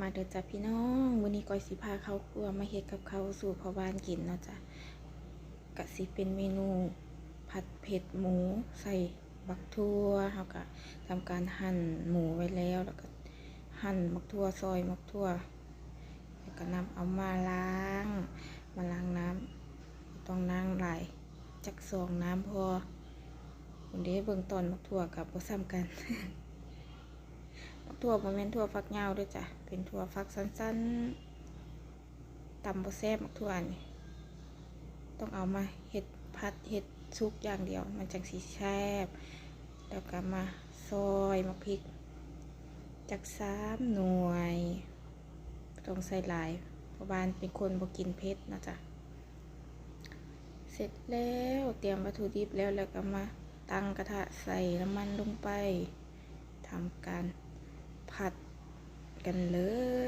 มาเด้อจ้ะพี่น้องวันนี้ก้อยสิพาเขาครัวมาเฮ็ดกับเขาสู่พ่อบ้านกินเนาะจ้ะกะสิเป็นเมนู ผัดเผ็ดหมูใส่บักทั่วเฮาก็ทำการหั่นหมูไว้แล้วแล้วก็หั่นบักทั่วซอยบักทั่วแล้วก็นำเอามาล้าง มาล้างน้ำต้องล้างหลายจักสองน้ำพอคนเด้เบิ่งตอนบักทั่วกับบ่ซ้ำกัน ถั่วบ่แม่นถั่วฟักยาวด้วยจ้ะ เป็นถั่วฟักสั้นๆตำบ่แซ่บมักถั่วนี่ต้องเอามาเห็ดพัดเห็ดซุกอย่างเดียว มันจังสีแซ่บแล้วก็มาซอยมะพริก จากสามหน่วยต้องใส่หลายเพราะบ้านเป็นคนบ่กินเผ็ดนะจ๊ะเสร็จแล้วเตรียมวัตถุดิบแล้วแล้วก็มาตั้งกระทะใส่น้ำมันลงไปทำการ ผัดกันเล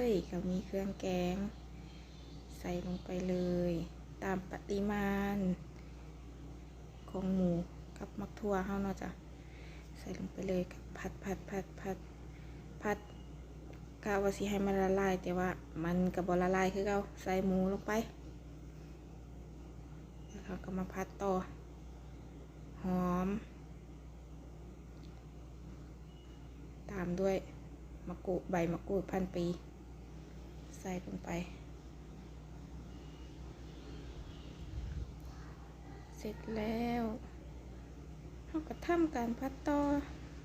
ยก็มีเครื่องแกง ใส่ลงไปเลย ตามปริมาณ ของหมูกับมักทั่วเฮาเนาะจ้ะใส่ลงไปเลยกับผัดผัดผัดผัดผัดกะว่าสิให้มันละลายแต่ว่ามันกับบละลายคือเราใส่หมูลงไปแล้วเราก็มาผัดต่อหอม ตามด้วย มะกรูดใบมะกรูดพันปี ใส่ลงไป เสร็จแล้วเราก็ทำการพัดต่อ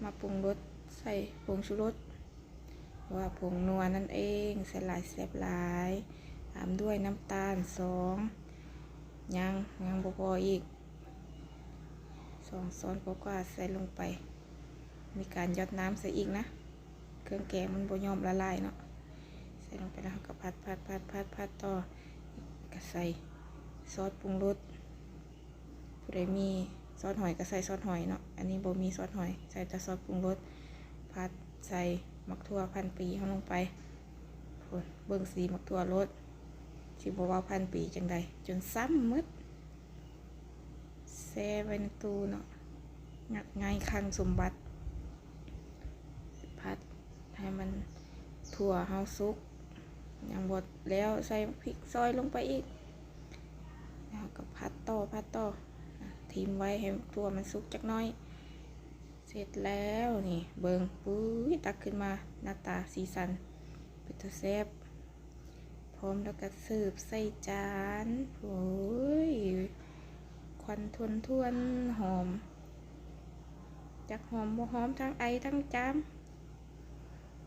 มาปรุงรสใส่ผงชูรสว่าผงนัวนั่นเองใส่หลายแซ่บหลายตามด้วยน้ำตาลสองยังยังบพออีกสองซ้อนกว่าใส่ลงไป มีการยอดน้ำใส่อีกนะ เครื่องแกงมันบ่ยอมละลายเนาะใส่ลงไปแล้วก็พัดพัดพัดพัดพัดต่อก็ใส่ซอสปรุงรสผู้ใดมีซอสหอยก็ใส่ซอสหอยเนาะอันนี้บ่มีซอสหอย ใส่แต่ซอสปรุงรสพัดใส่มักทั่วพันปีเข้าลงไปโอ้ยเบิ่งสีมักทั่วรสสิบ่ว่าพันปีจังใดจนซ้ำมืดแซ่ไว้ในตู้เนาะงัดง่ายคังสมบัติ พัดให้มัน ถั่วเฮาซุกยังบดแล้วใส่พริกซอยลงไปอีกแล้วก็พัดต่อพัดต่อทิ้มไว้ให้ถั่วมันสุกจักน้อย เสร็จแล้วนี่เบิงปุ้ยตักขึ้นมาหน้าตาสีสันเป็นตาแซ่บพร้อมแล้วก็เสิร์ฟใส่จานโอ้ยควันทวนทวนๆหอมจากหอมบ่หอมทั้งไอทั้งจาม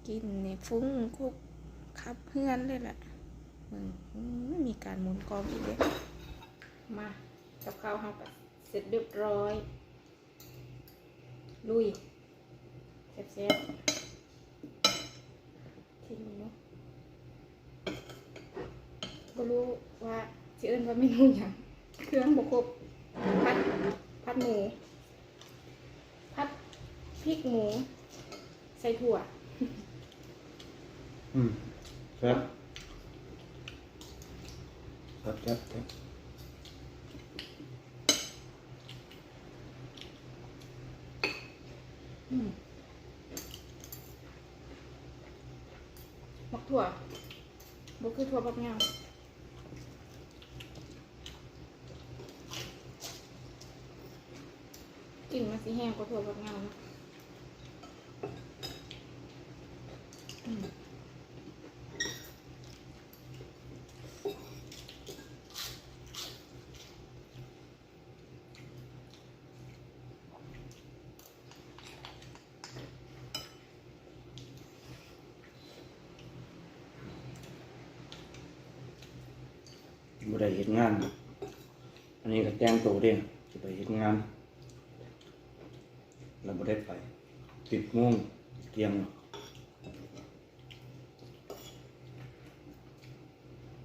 กินนี่ฟุ้งคุกขับเพื่อนเลยแหละมึงอื้อมีการหมุนกองอีกเลยมากับข้าวเราก็เสร็จเรียบร้อย ลุยเซ็บๆทิ้งเนาะก็รู้ว่าสิเอิ้นว่าเมนูอย่างเครื่องบกคบพัดพัดหมู พัดพริกหมู ใส่ถั่ว อืมครับครับครับครับมักถั่วบ่คือถั่วบักเงากลิ่นมันสิแห้งกว่าถั่วบักเงานะ บ่ได้เห็นงาน อันนี้ก็แจ้งตัวเด้จะไปเห็นงานเราบ่ได้ไปติดม่วงเตียง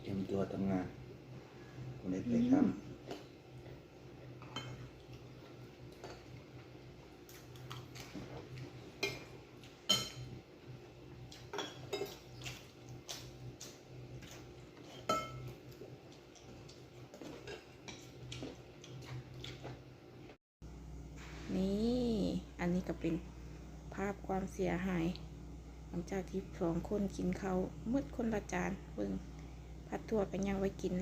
เตรียมตัวทำงานบ่ได้ไปทำ นี่ อันนี้ก็เป็นภาพความเสียหายลังจากที่สองคนกินเขาเมืดคนละจานเบิ่งพัดตัวกันยังไว้กินเลย